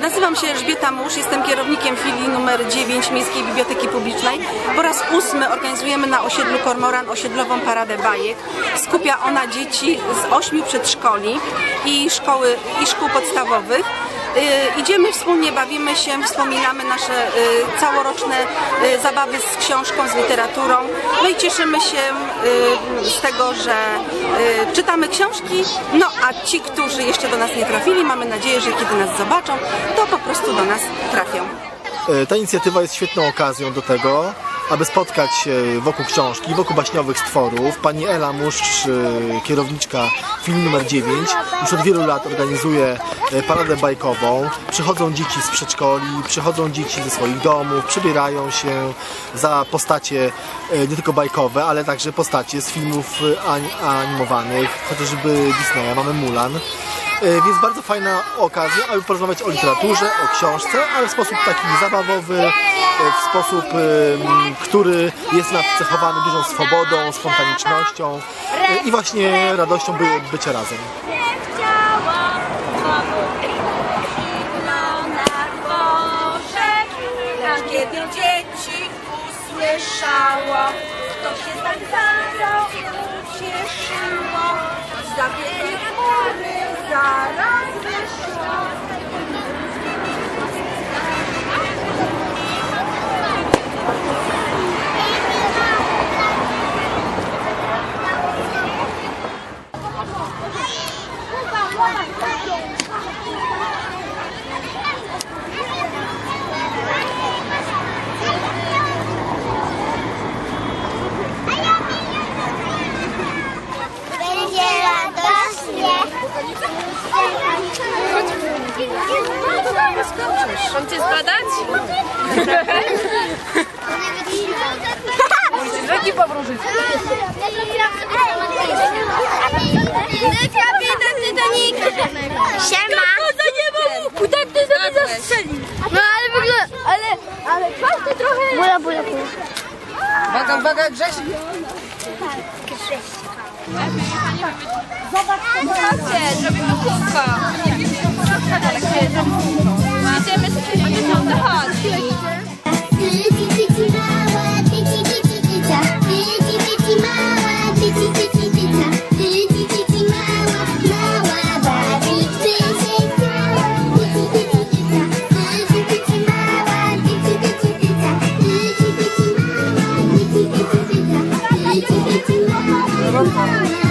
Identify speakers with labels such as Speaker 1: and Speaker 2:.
Speaker 1: Nazywam się Elżbieta Musz, jestem kierownikiem filii numer 9 Miejskiej Biblioteki Publicznej. Po raz ósmy organizujemy na osiedlu Kormoran osiedlową paradę bajek. Skupia ona dzieci z ośmiu przedszkoli i szkoły i szkół podstawowych. E, Idziemy wspólnie, bawimy się, wspominamy nasze e, całoroczne e, zabawy z książką, z literaturą. No i cieszymy się z tego, że czytamy książki, no a ci, którzy jeszcze do nas nie trafili, mamy nadzieję, że kiedy nas zobaczą, to po prostu do nas trafią.
Speaker 2: E, Ta inicjatywa jest świetną okazją do tego, aby spotkać się wokół książki, wokół baśniowych stworów. Pani Ela Muszcz, e, kierowniczka filii numer 9, już od wielu lat organizuje e, paradę bajkową. Przychodzą dzieci z przedszkoli, przychodzą dzieci ze swoich domów, przybierają się za postacie e, nie tylko bajkowe, ale także postacie z filmów e, ani- animowanych, chociażby Disneya, mamy Mulan. E, Więc bardzo fajna okazja, aby porozmawiać o literaturze, o książce, ale w sposób taki zabawowy, e, w sposób, który jest nacechowany dużą swobodą, spontanicznością e, i właśnie radością by, bycia razem.
Speaker 3: Kiedy dzieci usłyszało, to się tak bardzo ucieszyło. Za wielkie chmury zaraz
Speaker 4: Ręki powróżyć.
Speaker 5: Kapitan Titanica. Siema.
Speaker 4: za niebo łuku, tak ty sobie zastrzelił.
Speaker 5: No ale w ogóle, ale, ale każdy trochę... Bula, bula, bula.
Speaker 4: Baga, baga, Grześ. Chodźcie, zrobimy kółko. 음.